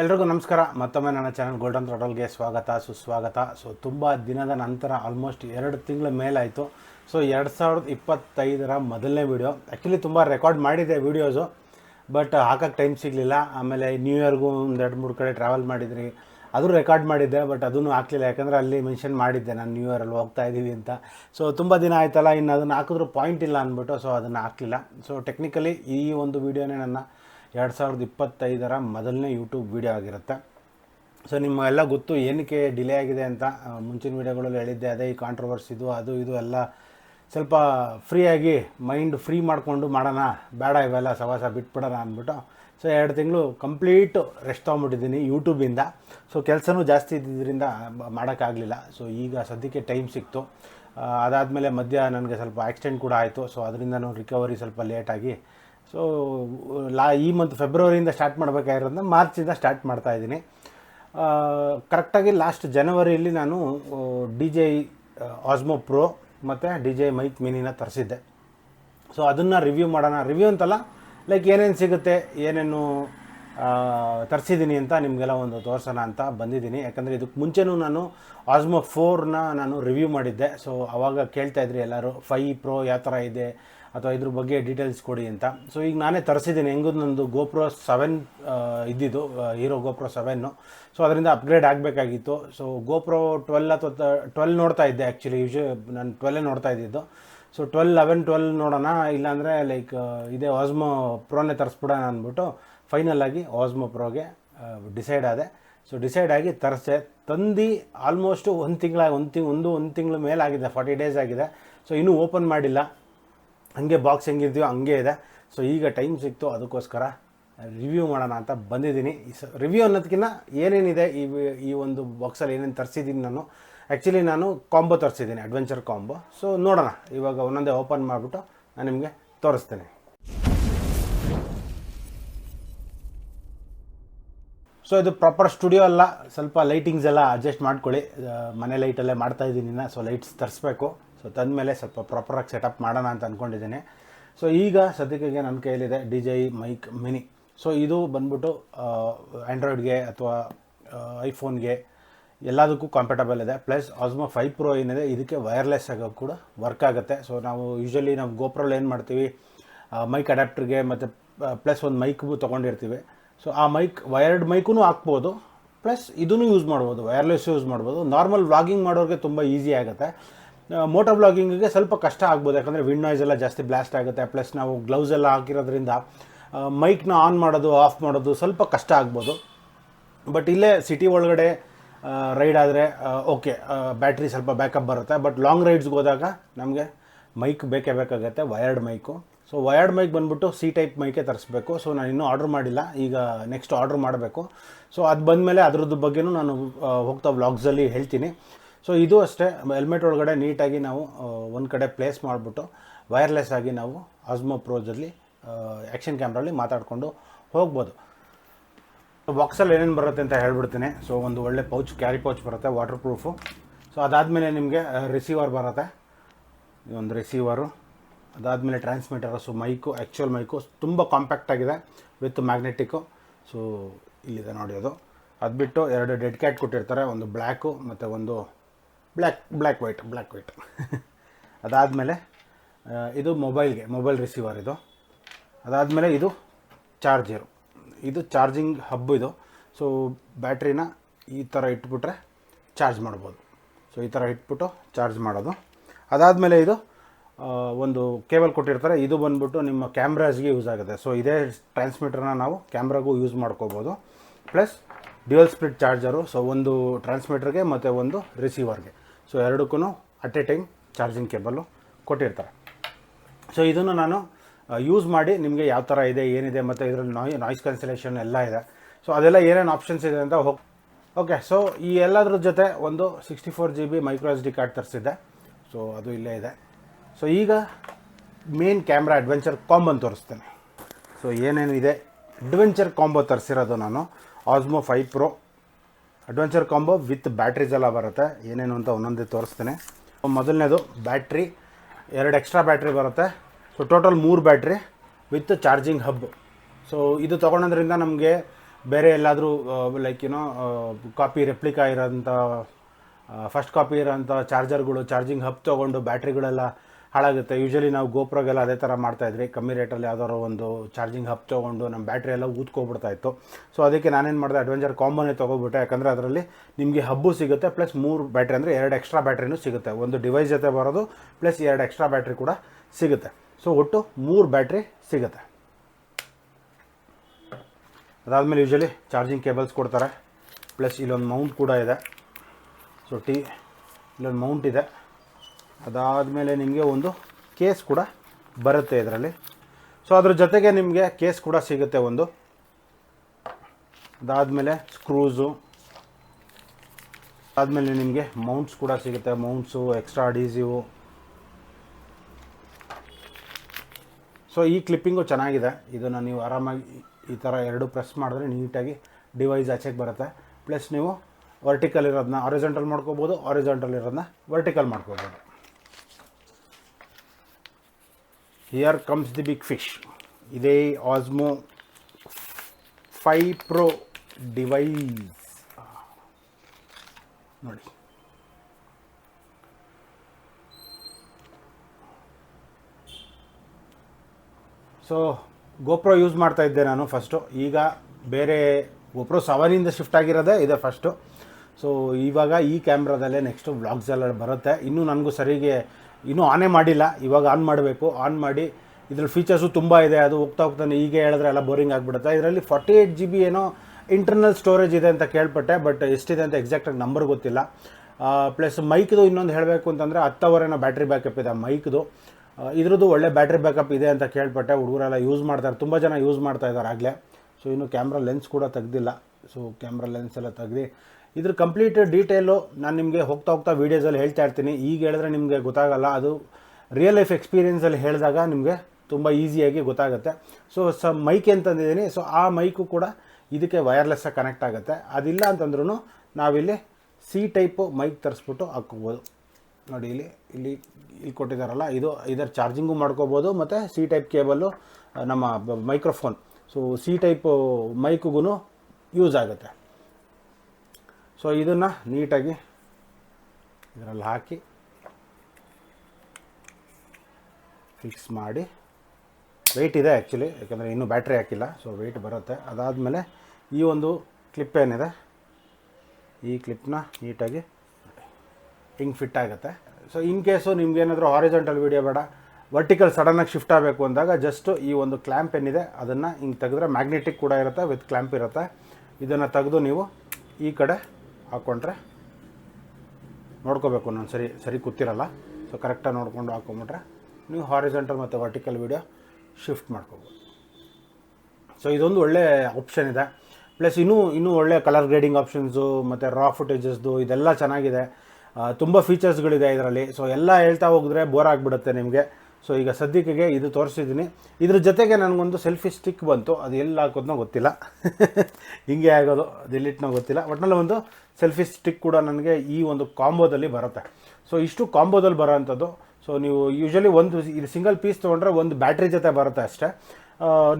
ಎಲ್ರಿಗೂ ನಮಸ್ಕಾರ. ಮತ್ತೊಮ್ಮೆ ನನ್ನ ಚಾನಲ್ ಗೋಲ್ಡನ್ ಥ್ರೋಟಲ್ಗೆ ಸ್ವಾಗತ, ಸುಸ್ವಾಗತ. ಸೊ ತುಂಬ ದಿನದ ನಂತರ ಆಲ್ಮೋಸ್ಟ್ ಎರಡು ತಿಂಗಳ ಮೇಲಾಯಿತು. ಸೊ ಎರಡು ಸಾವಿರದ ಇಪ್ಪತ್ತೈದರ ಮೊದಲನೇ ವೀಡಿಯೋ ಆ್ಯಕ್ಚುಲಿ ತುಂಬ ರೆಕಾರ್ಡ್ ಮಾಡಿದೆ ವೀಡಿಯೋಸು ಬಟ್ ಹಾಕೋಕ್ಕೆ ಟೈಮ್ ಸಿಗಲಿಲ್ಲ. ಆಮೇಲೆ ನ್ಯೂ ಇಯರ್ಗೂ ಒಂದು ಎರಡು ಮೂರು ಕಡೆ ಟ್ರಾವೆಲ್ ಮಾಡಿದ್ರಿ. ಅದು ರೆಕಾರ್ಡ್ ಮಾಡಿದ್ದೆ ಬಟ್ ಅದನ್ನು ಹಾಕಲಿಲ್ಲ. ಯಾಕಂದರೆ ಅಲ್ಲಿ ಮೆನ್ಷನ್ ಮಾಡಿದ್ದೆ, ನಾನು ನ್ಯೂ ಇಯರಲ್ಲಿ ಹೋಗ್ತಾ ಇದ್ದೀವಿ ಅಂತ. ಸೊ ತುಂಬ ದಿನ ಆಯ್ತಲ್ಲ, ಇನ್ನು ಅದನ್ನು ಹಾಕಿದ್ರು ಪಾಯಿಂಟ್ ಇಲ್ಲ ಅಂದ್ಬಿಟ್ಟು ಸೊ ಅದನ್ನು ಹಾಕಲಿಲ್ಲ. ಸೊ ಟೆಕ್ನಿಕಲಿ ಈ ಒಂದು ವೀಡಿಯೋನೇ ನನ್ನ ಎರಡು ಸಾವಿರದ ಇಪ್ಪತ್ತೈದರ ಮೊದಲನೇ ಯೂಟ್ಯೂಬ್ ವೀಡಿಯೋ ಆಗಿರುತ್ತೆ. ಸೊ ನಿಮಗೆಲ್ಲ ಗೊತ್ತು ಏನಕ್ಕೆ ಡಿಲೇ ಆಗಿದೆ ಅಂತ ಮುಂಚಿನ ವೀಡಿಯೋಗಳಲ್ಲಿ ಹೇಳಿದ್ದೆ, ಅದೇ ಈ ಕಾಂಟ್ರವರ್ಸಿದು ಅದು ಇದು ಎಲ್ಲ ಸ್ವಲ್ಪ ಫ್ರೀಯಾಗಿ ಮೈಂಡ್ ಫ್ರೀ ಮಾಡಿಕೊಂಡು ಮಾಡೋಣ, ಬೇಡ ಇವೆಲ್ಲ ಸವಾಸ ಬಿಟ್ಬಿಡೋಣ ಅಂದ್ಬಿಟ್ಟು. ಸೊ ಎರಡು ತಿಂಗಳು ಕಂಪ್ಲೀಟ್ ರೆಸ್ಟ್ ತೊಗೊಂಬಿಟ್ಟಿದ್ದೀನಿ ಯೂಟ್ಯೂಬಿಂದ ಸೊ ಕೆಲಸನೂ ಜಾಸ್ತಿ ಇದ್ದಿದ್ದರಿಂದ ಮಾಡೋಕ್ಕಾಗಲಿಲ್ಲ. ಸೊ ಈಗ ಸದ್ಯಕ್ಕೆ ಟೈಮ್ ಸಿಕ್ತು. ಅದಾದಮೇಲೆ ಮಧ್ಯ ನನಗೆ ಸ್ವಲ್ಪ ಆಕ್ಸಿಡೆಂಟ್ ಕೂಡ ಆಯಿತು. ಸೊ ಅದರಿಂದನೂ ರಿಕವರಿ ಸ್ವಲ್ಪ ಲೇಟಾಗಿ ಸೊ ಲಾ, ಈ ಮಂತ್ ಫೆಬ್ರವರಿಯಿಂದ ಸ್ಟಾರ್ಟ್ ಮಾಡಬೇಕಾಗಿರೋದನ್ನ ಮಾರ್ಚಿಂದ ಸ್ಟಾರ್ಟ್ ಮಾಡ್ತಾ ಇದ್ದೀನಿ. ಕರೆಕ್ಟಾಗಿ ಲಾಸ್ಟ್ ಜನವರಿಯಲ್ಲಿ ನಾನು ಡಿ ಜೆ ಆಸ್ಮೋ ಪ್ರೋ ಮತ್ತು ಡಿ ಜೆ ಮೈಕ್ ಮಿನಿನ ತರಿಸಿದ್ದೆ. ಸೊ ಅದನ್ನು ರಿವ್ಯೂ ಮಾಡೋಣ. ರಿವ್ಯೂ ಅಂತಲ್ಲ ಲೈಕ್ ಏನೇನು ಸಿಗುತ್ತೆ, ಏನೇನು ತರಿಸಿದ್ದೀನಿ ಅಂತ ನಿಮಗೆಲ್ಲ ಒಂದು ತೋರಿಸೋಣ ಅಂತ ಬಂದಿದ್ದೀನಿ. ಯಾಕಂದರೆ ಇದಕ್ಕೆ ಮುಂಚೆನೂ ನಾನು ಆಸ್ಮೋ ಫೋರ್ನ ನಾನು ರಿವ್ಯೂ ಮಾಡಿದ್ದೆ. ಸೊ ಆವಾಗ ಕೇಳ್ತಾ ಇದ್ರಿ ಎಲ್ಲರೂ ಫೈ ಪ್ರೋ ಯಾವ ಥರ ಇದೆ ಅಥವಾ ಇದ್ರ ಬಗ್ಗೆ ಡೀಟೇಲ್ಸ್ ಕೊಡಿ ಅಂತ. ಸೊ ಈಗ ನಾನೇ ತರಿಸಿದ್ದೀನಿ. ಹೆಂಗೂ ನಂದು ಗೋಪ್ರೋ ಸೆವೆನ್ ಇದ್ದಿದ್ದು ಹೀರೋ ಗೋಪ್ರೋ ಸೆವೆನ್ನು ಸೊ ಅದರಿಂದ ಅಪ್ಗ್ರೇಡ್ ಆಗಬೇಕಾಗಿತ್ತು. ಸೊ ಗೋಪ್ರೋ ಟ್ವೆಲ್ ಅಥವಾ ಟ್ವೆಲ್ ನೋಡ್ತಾ ಇದ್ದೆ ಆ್ಯಕ್ಚುಲಿ ಯೂಶು ನಾನು ಟ್ವೆಲ್ಲೇ ನೋಡ್ತಾ ಇದ್ದಿದ್ದು. ಸೊ ಟ್ವೆಲ್ ಲೆವೆನ್ ಟ್ವೆಲ್ ನೋಡೋಣ. ಇಲ್ಲಾಂದರೆ ಲೈಕ್ ಇದೇ ಆಸ್ಮೋ ಪ್ರೋನೇ ತರಿಸ್ಬಿಡೋಣ ಅಂದ್ಬಿಟ್ಟು ಫೈನಲ್ ಆಗಿ ಆಸ್ಮೋ ಪ್ರೋಗೆ ಡಿಸೈಡ್ ಆದೆ. ಸೊ ಡಿಸೈಡ್ ಆಗಿ ತರಿಸೆ ತಂದು ಆಲ್ಮೋಸ್ಟು ಒಂದು ತಿಂಗಳ ಒಂದು ತಿಂಗ್, ಒಂದು ಒಂದು ತಿಂಗಳ ಮೇಲಾಗಿದೆ ಫಾರ್ಟಿ ಡೇಸ್ ಆಗಿದೆ. ಸೊ ಇನ್ನೂ ಓಪನ್ ಮಾಡಿಲ್ಲ. ಹಂಗೆ ಬಾಕ್ಸ್ ಹೆಂಗಿದೆಯೋ ಹಂಗೆ ಇದೆ. ಸೊ ಈಗ ಟೈಮ್ ಸಿಕ್ತು, ಅದಕ್ಕೋಸ್ಕರ ರಿವ್ಯೂ ಮಾಡೋಣ ಅಂತ ಬಂದಿದ್ದೀನಿ. ರಿವ್ಯೂ ಅನ್ನೋದಕ್ಕಿಂತ ಏನೇನಿದೆ, ಈ ಈ ಒಂದು ಬಾಕ್ಸಲ್ಲಿ ಏನೇನು ತರಿಸಿದ್ದೀನಿ ನಾನು. ಆ್ಯಕ್ಚುಲಿ ನಾನು ಕಾಂಬೋ ತರಿಸಿದ್ದೀನಿ ಅಡ್ವೆಂಚರ್ ಕಾಂಬೋ ಸೊ ನೋಡೋಣ. ಇವಾಗ ಒಂದೊಂದೇ ಓಪನ್ ಮಾಡಿಬಿಟ್ಟು ನಾನು ನಿಮಗೆ ತೋರಿಸ್ತೇನೆ. ಸೊ ಇದು ಪ್ರಾಪರ್ ಸ್ಟುಡಿಯೋ ಅಲ್ಲ. ಸ್ವಲ್ಪ ಲೈಟಿಂಗ್ಸ್ ಎಲ್ಲ ಅಡ್ಜಸ್ಟ್ ಮಾಡ್ಕೊಳ್ಳಿ. ಮನೆ ಲೈಟಲ್ಲೇ ಮಾಡ್ತಾ ಇದ್ದೀನಿ ಸೊ ಲೈಟ್ಸ್ ತರಿಸ್ಬೇಕು. ಸೊ ತಂದಮೇಲೆ ಸ್ವಲ್ಪ ಪ್ರಾಪರಾಗಿ ಸೆಟಪ್ ಮಾಡೋಣ ಅಂತ ಅಂದ್ಕೊಂಡಿದ್ದೀನಿ ಸೊ ಈಗ ಸದ್ಯಕ್ಕೆ ನನ್ನ ಕೈಯಲ್ಲಿದೆ D J I mic mini so ಇದು ಬಂದ್ಬಿಟ್ಟು ಆ್ಯಂಡ್ರಾಯ್ಡ್ಗೆ ಅಥವಾ ಐಫೋನ್ಗೆ ಎಲ್ಲದಕ್ಕೂ ಕಂಫರ್ಟಬಲ್ ಇದೆ. ಪ್ಲಸ್ ಆಸ್ಮೋ ಫೈವ್ ಪ್ರೋ ಏನಿದೆ, ಇದಕ್ಕೆ ವೈರ್ಲೆಸ್ ಆಗೋ ಕೂಡ ವರ್ಕ್ ಆಗುತ್ತೆ. ಸೊ ನಾವು ಯೂಶ್ವಲಿ ನಾವು ಗೋಪ್ರಲ್ಲಿ ಏನು ಮಾಡ್ತೀವಿ ಮೈಕ್ ಅಡ್ಯಾಪ್ಟರ್ಗೆ ಮತ್ತು ಪ್ಲಸ್ ಒಂದು ಮೈಕ್ಗೂ ತೊಗೊಂಡಿರ್ತೀವಿ. ಸೊ ಆ ಮೈಕ್ ವೈರ್ಡ್ ಮೈಕೂ ಹಾಕ್ಬೋದು. ಪ್ಲಸ್ ಇದನ್ನು ಯೂಸ್ ಮಾಡ್ಬೋದು. ವೈರ್ಲೆಸ್ ಯೂಸ್ ಮಾಡ್ಬೋದು. ನಾರ್ಮಲ್ ವ್ಲಾಗಿಂಗ್ ಮಾಡೋರಿಗೆ ತುಂಬ ಈಸಿ ಆಗುತ್ತೆ. ಮೋಟೋ ಬ್ಲಾಗಿಂಗ್ಗೆ ಸ್ವಲ್ಪ ಕಷ್ಟ ಆಗ್ಬೋದು. ಯಾಕಂದರೆ ವಿಂಡ್ ನಾಯ್ಸ್ ಎಲ್ಲ ಜಾಸ್ತಿ ಬ್ಲಾಸ್ಟ್ ಆಗುತ್ತೆ. ಪ್ಲಸ್ ನಾವು ಗ್ಲೌಸ್ ಎಲ್ಲ ಹಾಕಿರೋದ್ರಿಂದ ಮೈಕ್ನ ಆನ್ ಮಾಡೋದು ಆಫ್ ಮಾಡೋದು ಸ್ವಲ್ಪ ಕಷ್ಟ ಆಗ್ಬೋದು. ಬಟ್ ಇಲ್ಲೇ ಸಿಟಿ ಒಳಗಡೆ ರೈಡ್ ಆದರೆ ಓಕೆ ಬ್ಯಾಟ್ರಿ ಸ್ವಲ್ಪ ಬ್ಯಾಕಪ್ ಬರುತ್ತೆ. ಬಟ್ ಲಾಂಗ್ ರೈಡ್ಸ್ಗೆ ಹೋದಾಗ ನಮಗೆ ಮೈಕ್ ಬೇಕೇ ಬೇಕಾಗುತ್ತೆ wired mic so wired mic ಬಂದ್ಬಿಟ್ಟು ಸಿ ಟೈಪ್ ಮೈಕೇ ತರಿಸ್ಬೇಕು. ಸೊ ನಾನು ಇನ್ನೂ ಆರ್ಡ್ರ್ ಮಾಡಿಲ್ಲ. ಈಗ ನೆಕ್ಸ್ಟ್ ಆರ್ಡ್ರ್ ಮಾಡಬೇಕು. ಸೊ ಅದು ಬಂದಮೇಲೆ ಅದ್ರದ್ದು ಬಗ್ಗೆನೂ ನಾನು ಹೋಗ್ತಾ ವ್ಲಾಗ್ಸಲ್ಲಿ ಹೇಳ್ತೀನಿ. ಸೊ ಇದು ಅಷ್ಟೇ. ಹೆಲ್ಮೆಟ್ ಒಳಗಡೆ ನೀಟಾಗಿ ನಾವು ಒಂದು ಕಡೆ ಪ್ಲೇಸ್ ಮಾಡಿಬಿಟ್ಟು ವೈರ್ಲೆಸ್ ಆಗಿ ನಾವು ಆಸ್ಮೋ ಪ್ರೋಜಲ್ಲಿ ಆ್ಯಕ್ಷನ್ ಕ್ಯಾಮ್ರಲ್ಲಿ ಮಾತಾಡಿಕೊಂಡು ಹೋಗ್ಬೋದು. ಬಾಕ್ಸಲ್ಲಿ ಏನೇನು ಬರುತ್ತೆ ಅಂತ ಹೇಳ್ಬಿಡ್ತೀನಿ. ಸೊ ಒಂದು ಒಳ್ಳೆ ಪೌಚ್ ಕ್ಯಾರಿ ಪೌಚ್ ಬರುತ್ತೆ ವಾಟರ್ ಪ್ರೂಫು ಸೊ ಅದಾದಮೇಲೆ ನಿಮಗೆ ರಿಸೀವರ್ ಬರುತ್ತೆ. ಒಂದು ರಿಸೀವರು ಅದಾದಮೇಲೆ transmitter so mic actual mic ತುಂಬ ಕಾಂಪ್ಯಾಕ್ಟ್ ಆಗಿದೆ ವಿತ್ ಮ್ಯಾಗ್ನೆಟಿಕ್ಕು ಸೊ ಇಲ್ಲಿದೆ ನೋಡಿ ಅದು. ಅದು ಬಿಟ್ಟು ಎರಡು ಡೆಡ್ ಕ್ಯಾಟ್ ಕೊಟ್ಟಿರ್ತಾರೆ, ಒಂದು ಬ್ಲ್ಯಾಕು ಮತ್ತು ಒಂದು black black white black white ಅದಾದಮೇಲೆ ಇದು ಮೊಬೈಲ್ಗೆ, ಮೊಬೈಲ್ ರಿಸೀವರ್ ಇದು. ಅದಾದಮೇಲೆ ಇದು ಚಾರ್ಜರು. ಇದು ಚಾರ್ಜಿಂಗ್ ಹಬ್ ಇದು. ಸೊ ಬ್ಯಾಟ್ರಿನ ಈ ಥರ ಇಟ್ಬಿಟ್ರೆ ಚಾರ್ಜ್ ಮಾಡ್ಬೋದು. ಸೊ ಈ ಥರ ಇಟ್ಬಿಟ್ಟು ಚಾರ್ಜ್ ಮಾಡೋದು. ಅದಾದಮೇಲೆ ಇದು ಒಂದು ಕೇಬಲ್ ಕೊಟ್ಟಿರ್ತಾರೆ. ಇದು ಬಂದ್ಬಿಟ್ಟು ನಿಮ್ಮ ಕ್ಯಾಮ್ರಾಸ್ಗೆ ಯೂಸ್ ಆಗುತ್ತೆ. ಸೊ ಇದೇ ಟ್ರಾನ್ಸ್ಮಿಟರ್ನ ನಾವು ಕ್ಯಾಮ್ರಾಗೂ ಯೂಸ್ ಮಾಡ್ಕೋಬೋದು. Plus dual split charger so ಒಂದು ಟ್ರಾನ್ಸ್ಮಿಟರ್ಗೆ ಮತ್ತು ಒಂದು ರಿಸೀವರ್ಗೆ. ಸೊ ಎರಡಕ್ಕೂ at a time charging cable ಕೊಟ್ಟಿರ್ತಾರೆ. ಸೊ ಇದನ್ನು ನಾನು ಯೂಸ್ ಮಾಡಿ ನಿಮಗೆ ಯಾವ ಥರ ಇದೆ, ಏನಿದೆ, ಮತ್ತು ಇದರಲ್ಲಿ ನಾಯ್ ನಾಯ್ಸ್ ಕ್ಯಾನ್ಸಲೇಷನ್ ಎಲ್ಲ ಇದೆ. ಸೊ ಅದೆಲ್ಲ ಏನೇನು ಆಪ್ಷನ್ಸ್ ಇದೆ ಅಂತ ಹೋಗಿ ಓಕೆ ಸೊ ಈ ಎಲ್ಲದ್ರ ಜೊತೆ ಒಂದು sixty four G B micro S D card ತರಿಸಿದ್ದೆ. ಸೊ ಅದು ಇಲ್ಲೇ ಇದೆ. ಸೊ ಈಗ ಮೇನ್ ಕ್ಯಾಮ್ರಾ ಅಡ್ವೆಂಚರ್ ಕಾಂಬನ್ ತೋರಿಸ್ತೇನೆ. ಸೊ ಏನೇನಿದೆ ಅಡ್ವೆಂಚರ್ ಕಾಂಬೋ ತರಿಸಿರೋದು ನಾನು. Osmo five Pro. Adventure combo with batteries ಎಲ್ಲ ಬರುತ್ತೆ. ಏನೇನು ಅಂತ ಒಂದೊಂದೇ ತೋರಿಸ್ತೇನೆ. ಮೊದಲನೇದು ಬ್ಯಾಟ್ರಿ ಎರಡು ಎಕ್ಸ್ಟ್ರಾ ಬ್ಯಾಟ್ರಿ ಬರುತ್ತೆ. ಸೊ ಟೋಟಲ್ ಮೂರು battery with charging hub so ಇದು ತೊಗೊಳೋದ್ರಿಂದ ನಮಗೆ ಬೇರೆ ಎಲ್ಲಾದರೂ ಲೈಕ್ ಏನೋ ಕಾಪಿ ರೆಪ್ಲಿಕಾ ಇರೋಂಥ ಫಸ್ಟ್ ಕಾಪಿ ಇರೋಂಥ ಚಾರ್ಜರ್ಗಳು ಚಾರ್ಜಿಂಗ್ ಹಬ್ ತೊಗೊಂಡು ಬ್ಯಾಟ್ರಿಗಳೆಲ್ಲ ಹಾಳಾಗುತ್ತೆ. ಯೂಶಲಿ ನಾವು ಗೋಪ್ರೋಗೆಲ್ಲ ಅದೇ ಥರ ಮಾಡ್ತಾಯಿದ್ರಿ ಕಮ್ಮಿ ರೇಟಲ್ಲಿ ಯಾವ್ದಾದ್ರು ಒಂದು ಚಾರ್ಜಿಂಗ್ ಹಬ್ ತೊಗೊಂಡು ನಮ್ಮ ಬ್ಯಾಟ್ರಿ ಎಲ್ಲ ಊದ್ಕೊಬಿಡ್ತಾ ಇತ್ತು. ಸೊ ಅದಕ್ಕೆ ನಾನೇನು ಮಾಡಿದೆ ಅಡ್ವೆಂಚರ್ ಕಾಂಬೋನೇ ತೊಗೊಬಿಟ್ಟೆ. ಯಾಕಂದರೆ ಅದರಲ್ಲಿ ನಿಮಗೆ ಹಬ್ಬು ಸಿಗುತ್ತೆ ಪ್ಲಸ್ ಮೂರು ಬ್ಯಾಟ್ರಿ ಅಂದರೆ ಎರಡು ಎಕ್ಸ್ಟ್ರಾ ಬ್ಯಾಟ್ರಿನೂ ಸಿಗುತ್ತೆ. ಒಂದು ಡಿವೈಸ್ ಜೊತೆ ಬರೋದು ಪ್ಲಸ್ ಎರಡು ಎಕ್ಸ್ಟ್ರಾ ಬ್ಯಾಟ್ರಿ ಕೂಡ ಸಿಗುತ್ತೆ. ಸೊ ಒಟ್ಟು ಮೂರು ಬ್ಯಾಟ್ರಿ ಸಿಗುತ್ತೆ. ಅದಾದಮೇಲೆ ಯೂಶಲಿ ಚಾರ್ಜಿಂಗ್ ಕೇಬಲ್ಸ್ ಕೊಡ್ತಾರೆ ಪ್ಲಸ್ ಇಲ್ಲೊಂದು ಮೌಂಟ್ ಕೂಡ ಇದೆ. ಸೊ ಟಿ ಇಲ್ಲೊಂದು ಮೌಂಟ್ ಇದೆ. ಅದಾದಮೇಲೆ ನಿಮಗೆ ಒಂದು ಕೇಸ್ ಕೂಡ ಬರುತ್ತೆ ಇದರಲ್ಲಿ. ಸೊ ಅದ್ರ ಜೊತೆಗೆ ನಿಮಗೆ ಕೇಸ್ ಕೂಡ ಸಿಗುತ್ತೆ ಒಂದು. ಅದಾದಮೇಲೆ ಸ್ಕ್ರೂಸು ಆದಮೇಲೆ ನಿಮಗೆ ಮೌಂಟ್ಸ್ ಕೂಡ ಸಿಗುತ್ತೆ. ಮೌಂಟ್ಸು ಎಕ್ಸ್ಟ್ರಾ ಅಡೀಸಿವು ಸೊ ಈ ಕ್ಲಿಪ್ಪಿಂಗು ಚೆನ್ನಾಗಿದೆ. ಇದನ್ನು ನೀವು ಆರಾಮಾಗಿ ಈ ಥರ ಎರಡು ಪ್ರೆಸ್ ಮಾಡಿದ್ರೆ ನೀಟಾಗಿ ಡಿವೈಸ್ ಆಚೆಗೆ ಬರುತ್ತೆ. ಪ್ಲಸ್ ನೀವು ವರ್ಟಿಕಲ್ ಇರೋದನ್ನ ಆರಿಜೆಂಟಲ್ ಮಾಡ್ಕೋಬೋದು ಆರಿಜೆಂಟಲ್ ಇರೋದನ್ನ ವರ್ಟಿಕಲ್ ಮಾಡ್ಕೋಬೋದು. Here comes the big fish ಇದೇ ಆಸ್ಮೋ ಫೈ ಪ್ರೋ ಡಿವೈಸ್ ನೋಡಿ ಸೊ ಗೋಪ್ರೋ ಯೂಸ್ ಮಾಡ್ತಾ ಇದ್ದೆ ನಾನು ಫಸ್ಟು ಈಗ ಬೇರೆ ಗೋಪ್ರೋ ಸೆವೆನಿಂದ ಶಿಫ್ಟ್ ಆಗಿರೋದೇ ಇದೆ ಫಸ್ಟು ಸೊ ಇವಾಗ ಈ ಕ್ಯಾಮ್ರಾದಲ್ಲೇ ನೆಕ್ಸ್ಟು ವ್ಲಾಗ್ಸ್ ಎಲ್ಲ ಬರುತ್ತೆ ಇನ್ನೂ ನನಗೂ ಸರಿಗೆ ಇನ್ನೂ ಆನೇ ಮಾಡಿಲ್ಲ, ಇವಾಗ ಆನ್ ಮಾಡಬೇಕು. ಆನ್ ಮಾಡಿ ಇದ್ರಲ್ಲಿ ಫೀಚರ್ಸು ತುಂಬ ಇದೆ, ಅದು ಹೋಗ್ತಾ ಹೋಗ್ತಾನೆ ಈಗ ಹೇಳಿದ್ರೆ ಎಲ್ಲ ಬೋರಿಂಗ್ ಆಗಿಬಿಡುತ್ತೆ. ಇದರಲ್ಲಿ ಫಾರ್ಟಿ ಏಯ್ಟ್ ಜಿ ಬಿ ಏನೋ ಇಂಟರ್ನಲ್ ಸ್ಟೋರೇಜ್ ಇದೆ ಅಂತ ಕೇಳ್ಪಟ್ಟೆ ಬಟ್ ಎಷ್ಟಿದೆ ಅಂತ ಎಕ್ಸಾಕ್ಟಾಗಿ ನಂಬರ್ ಗೊತ್ತಿಲ್ಲ. ಪ್ಲಸ್ ಮೈಕ್ದು ಇನ್ನೊಂದು ಹೇಳಬೇಕು ಅಂತಂದರೆ ಹತ್ತವರೇನೋ ಬ್ಯಾಟ್ರಿ ಬ್ಯಾಕಪ್ ಇದೆ ಮೈಕ್ದು ಇದ್ರದ್ದು ಒಳ್ಳೆ ಬ್ಯಾಟ್ರಿ ಬ್ಯಾಕಪ್ ಇದೆ ಅಂತ ಕೇಳ್ಪಟ್ಟೆ, ಹುಡುಗರೆಲ್ಲ ಯೂಸ್ ಮಾಡ್ತಾರೆ, ತುಂಬ ಜನ ಯೂಸ್ ಮಾಡ್ತಾ ಇದ್ದಾರೆ ಆಗಲೇ. ಸೊ ಇನ್ನು ಕ್ಯಾಮ್ರಾ ಲೆನ್ಸ್ ಕೂಡ ತೆಗ್ದಿಲ್ಲ. ಸೊ ಕ್ಯಾಮ್ರಾ ಲೆನ್ಸ್ ಎಲ್ಲ ತೆಗ್ದು ಇದ್ರ ಕಂಪ್ಲೀಟ್ ಡೀಟೇಲು ನಾನು ನಿಮಗೆ ಹೋಗ್ತಾ ಹೋಗ್ತಾ ವೀಡಿಯೋಸಲ್ಲಿ ಹೇಳ್ತಾ ಇರ್ತೀನಿ. ಈಗ ಹೇಳಿದ್ರೆ ನಿಮಗೆ ಗೊತ್ತಾಗಲ್ಲ. ಅದು ರಿಯಲ್ ಲೈಫ್ ಎಕ್ಸ್ಪೀರಿಯೆನ್ಸಲ್ಲಿ ಹೇಳಿದಾಗ ನಿಮಗೆ ತುಂಬ ಈಸಿಯಾಗಿ ಗೊತ್ತಾಗುತ್ತೆ. ಸೊ ಸ ಮೈಕ್ ಅಂತಂದಿದ್ದೀನಿ. ಸೊ ಆ ಮೈಕು ಕೂಡ ಇದಕ್ಕೆ ವೈರ್ಲೆಸ್ಸಾಗಿ ಕನೆಕ್ಟ್ ಆಗುತ್ತೆ. ಅದಿಲ್ಲ ಅಂತಂದ್ರೂ ನಾವಿಲ್ಲಿ ಸಿ ಟೈಪು ಮೈಕ್ ತರಿಸ್ಬಿಟ್ಟು ಹಾಕ್ಕೋಬೋದು ನೋಡಿ, ಇಲ್ಲಿ ಇಲ್ಲಿ ಇಲ್ಲಿ ಕೊಟ್ಟಿದ್ದಾರಲ್ಲ ಇದು, ಇದರ ಚಾರ್ಜಿಂಗು ಮಾಡ್ಕೋಬೋದು ಮತ್ತು ಸಿ ಟೈಪ್ ಕೇಬಲ್ಲು ನಮ್ಮ ಮೈಕ್ರೋಫೋನ್. ಸೊ ಸಿ ಟೈಪ್ ಮೈಕ್ಗೂ ಯೂಸ್ ಆಗುತ್ತೆ. ಸೊ ಇದನ್ನು ನೀಟಾಗಿ ಇದರಲ್ಲಿ ಹಾಕಿ ಫಿಕ್ಸ್ ಮಾಡಿ. ವೆಯ್ಟ್ ಇದೆ ಆ್ಯಕ್ಚುಲಿ ಯಾಕಂದರೆ ಇನ್ನೂ ಬ್ಯಾಟ್ರಿ ಹಾಕಿಲ್ಲ ಸೊ ವೆಯ್ಟ್ ಬರುತ್ತೆ. ಅದಾದಮೇಲೆ ಈ ಒಂದು ಕ್ಲಿಪ್ ಏನಿದೆ, ಈ ಕ್ಲಿಪ್ನ ನೀಟಾಗಿ ಹಿಂಗೆ ಫಿಟ್ ಆಗುತ್ತೆ. ಸೊ ಇನ್ ಕೇಸು ನಿಮ್ಗೇನಾದರೂ ಹಾರಿಜೆಂಟಲ್ ವೀಡಿಯೋ ಬೇಡ ವರ್ಟಿಕಲ್ ಸಡನ್ನಾಗಿ ಶಿಫ್ಟ್ ಆಗಬೇಕು ಅಂದಾಗ ಜಸ್ಟು ಈ ಒಂದು ಕ್ಲ್ಯಾಂಪ್ ಏನಿದೆ, ಅದನ್ನು ಹಿಂಗೆ ತೆಗೆದ್ರೆ ಮ್ಯಾಗ್ನೆಟಿಕ್ ಕೂಡ ಇರುತ್ತೆ ವಿತ್ ಕ್ಲ್ಯಾಂಪ್ ಇರುತ್ತೆ. ಇದನ್ನು ತೆಗೆದು ನೀವು ಈ ಕಡೆ ಹಾಕ್ಕೊಂಡ್ರೆ ನೋಡ್ಕೋಬೇಕು ನಾನು ಸರಿ ಸರಿ ಕೂತಿರಲ್ಲ. ಸೊ ಕರೆಕ್ಟಾಗಿ ನೋಡಿಕೊಂಡು ಹಾಕೊಂಬಿಟ್ರೆ ನೀವು ಹಾರಿಜೆಂಟಲ್ ಮತ್ತು ವರ್ಟಿಕಲ್ ವೀಡಿಯೋ ಶಿಫ್ಟ್ ಮಾಡ್ಕೋಬೋದು. ಸೊ ಇದೊಂದು ಒಳ್ಳೆ ಆಪ್ಷನ್ ಇದೆ. ಪ್ಲಸ್ ಇನ್ನೂ ಇನ್ನೂ ಒಳ್ಳೆ ಕಲರ್ ಗ್ರೇಡಿಂಗ್ ಆಪ್ಷನ್ಸು ಮತ್ತು ರಾ ಫುಟೇಜಸ್ದು ಇದೆಲ್ಲ ಚೆನ್ನಾಗಿದೆ. ತುಂಬ ಫೀಚರ್ಸ್ಗಳಿದೆ ಇದರಲ್ಲಿ. ಸೊ ಎಲ್ಲ ಹೇಳ್ತಾ ಹೋಗಿದ್ರೆ ಬೋರ್ ಆಗಿಬಿಡುತ್ತೆ ನಿಮಗೆ. ಸೊ ಈಗ ಸದ್ಯಕ್ಕೆ ಇದು ತೋರಿಸಿದ್ದೀನಿ. ಇದ್ರ ಜೊತೆಗೆ ನನಗೊಂದು ಸೆಲ್ಫಿ ಸ್ಟಿಕ್ ಬಂತು. ಅದು ಎಲ್ಲಿ ಹಾಕೋದ್ನೋ ಗೊತ್ತಿಲ್ಲ. ಹಿಂಗೆ ಆಗೋದು, ಅದು ಎಲ್ಲಿಟ್ಟನೋ ಗೊತ್ತಿಲ್ಲ. ಒಟ್ಟಿನಲ್ಲಿ ಒಂದು ಸೆಲ್ಫಿ ಸ್ಟಿಕ್ ಕೂಡ ನನಗೆ ಈ ಒಂದು ಕಾಂಬೋದಲ್ಲಿ ಬರುತ್ತೆ. ಸೊ ಇಷ್ಟು ಕಾಂಬೋದಲ್ಲಿ ಬರೋ ಅಂಥದ್ದು ಸೊ ನೀವು ಯೂಶಲಿ ಒಂದು ಇದು ಸಿಂಗಲ್ ಪೀಸ್ ತೊಗೊಂಡ್ರೆ ಒಂದು ಬ್ಯಾಟ್ರಿ ಜೊತೆ ಬರುತ್ತೆ ಅಷ್ಟೇ.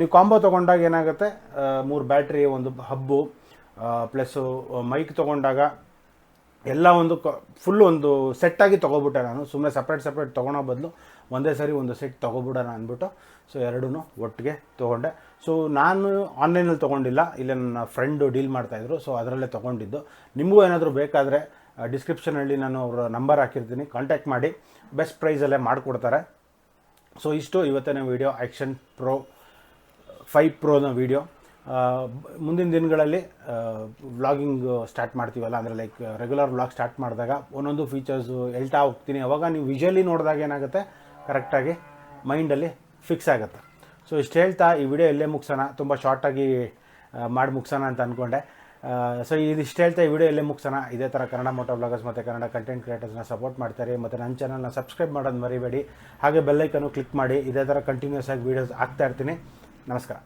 ನೀವು ಕಾಂಬೋ ತೊಗೊಂಡಾಗ ಏನಾಗುತ್ತೆ? ಮೂರು ಬ್ಯಾಟ್ರಿ ಒಂದು ಹಬ್ಬು ಪ್ಲಸ್ಸು ಮೈಕ್ ತೊಗೊಂಡಾಗ ಎಲ್ಲ ಒಂದು ಫುಲ್ ಒಂದು ಸೆಟ್ಟಾಗಿ ತೊಗೊಬಿಟ್ಟೆ ನಾನು. ಸುಮ್ಮನೆ ಸಪ್ರೇಟ್ ಸಪ್ರೇಟ್ ತೊಗೊಳೋ ಬದಲು ಒಂದೇ ಸರಿ ಒಂದು ಸೆಟ್ ತೊಗೊಬಿಡೋಣ ಅಂದ್ಬಿಟ್ಟು ಸೊ ಎರಡೂ ಒಟ್ಟಿಗೆ ತೊಗೊಂಡೆ. ಸೊ ನಾನು ಆನ್ಲೈನಲ್ಲಿ ತೊಗೊಂಡಿಲ್ಲ. ಇಲ್ಲೇ ನನ್ನ ಫ್ರೆಂಡು ಡೀಲ್ ಮಾಡ್ತಾಯಿದ್ರು ಸೊ ಅದರಲ್ಲೇ ತೊಗೊಂಡಿದ್ದು. ನಿಮಗೂ ಏನಾದರೂ ಬೇಕಾದರೆ ಡಿಸ್ಕ್ರಿಪ್ಷನಲ್ಲಿ ನಾನು ಅವರ ನಂಬರ್ ಹಾಕಿರ್ತೀನಿ. ಕಾಂಟ್ಯಾಕ್ಟ್ ಮಾಡಿ. ಬೆಸ್ಟ್ ಪ್ರೈಸಲ್ಲೇ ಮಾಡಿಕೊಡ್ತಾರೆ. ಸೊ ಇಷ್ಟು ಇವತ್ತಿನ ವೀಡಿಯೋ ಆ್ಯಕ್ಷನ್ ಪ್ರೋ ಫೈವ್ ಪ್ರೋನ ವೀಡಿಯೋ ಮುಂದಿನ ದಿನಗಳಲ್ಲಿ ವ್ಲಾಗಿಂಗ್ ಸ್ಟಾರ್ಟ್ ಮಾಡ್ತೀವಲ್ಲ, ಅಂದರೆ ಲೈಕ್ ರೆಗ್ಯುಲರ್ ವ್ಲಾಗ್ ಸ್ಟಾರ್ಟ್ ಮಾಡಿದಾಗ ಒಂದೊಂದು ಫೀಚರ್ಸು ಹೇಳ್ತಾ ಹೋಗ್ತೀನಿ. ಅವಾಗ ನೀವು ವಿಜುವಲಿ ನೋಡಿದಾಗ ಏನಾಗುತ್ತೆ? ಕರೆಕ್ಟಾಗಿ ಮೈಂಡಲ್ಲಿ ಫಿಕ್ಸ್ ಆಗುತ್ತೆ. ಸೊ ಇಷ್ಟು ಹೇಳ್ತಾ ಈ ವಿಡಿಯೋ ಎಲ್ಲೇ ಮುಗಿಸೋಣ. ತುಂಬ ಶಾರ್ಟಾಗಿ ಮಾಡಿ ಮುಗಿಸೋಣ ಅಂತ ಅಂದ್ಕೊಂಡೆ ಸೊ ಇದಿಷ್ಟು ಹೇಳ್ತಾ ಈ ವಿಡಿಯೋ ಎಲ್ಲೇ ಮುಗಿಸೋಣ. ಇದೇ ಥರ ಕನ್ನಡ ಮೋಟೋ ಬ್ಲಾಗರ್ಸ್ ಮತ್ತು ಕನ್ನಡ ಕಂಟೆಂಟ್ ಕ್ರಿಯೇಟರ್ಸ್ನ ಸಪೋರ್ಟ್ ಮಾಡ್ತಾರೆ. ಮತ್ತು ನನ್ನ ಚಾನಲ್ನ ಸಬ್ಸ್ಕ್ರೈಬ್ ಮಾಡೋದು ಮರಿಬೇಡಿ. ಹಾಗೆ ಬೆಲ್ಲೈಕನ್ನು ಕ್ಲಿಕ್ ಮಾಡಿ. ಇದೇ ಥರ ಕಂಟಿನ್ಯೂಸ್ ಆಗಿ ವೀಡಿಯೋಸ್ ಹಾಕ್ತಾ ಇರ್ತೀನಿ. ನಮಸ್ಕಾರ.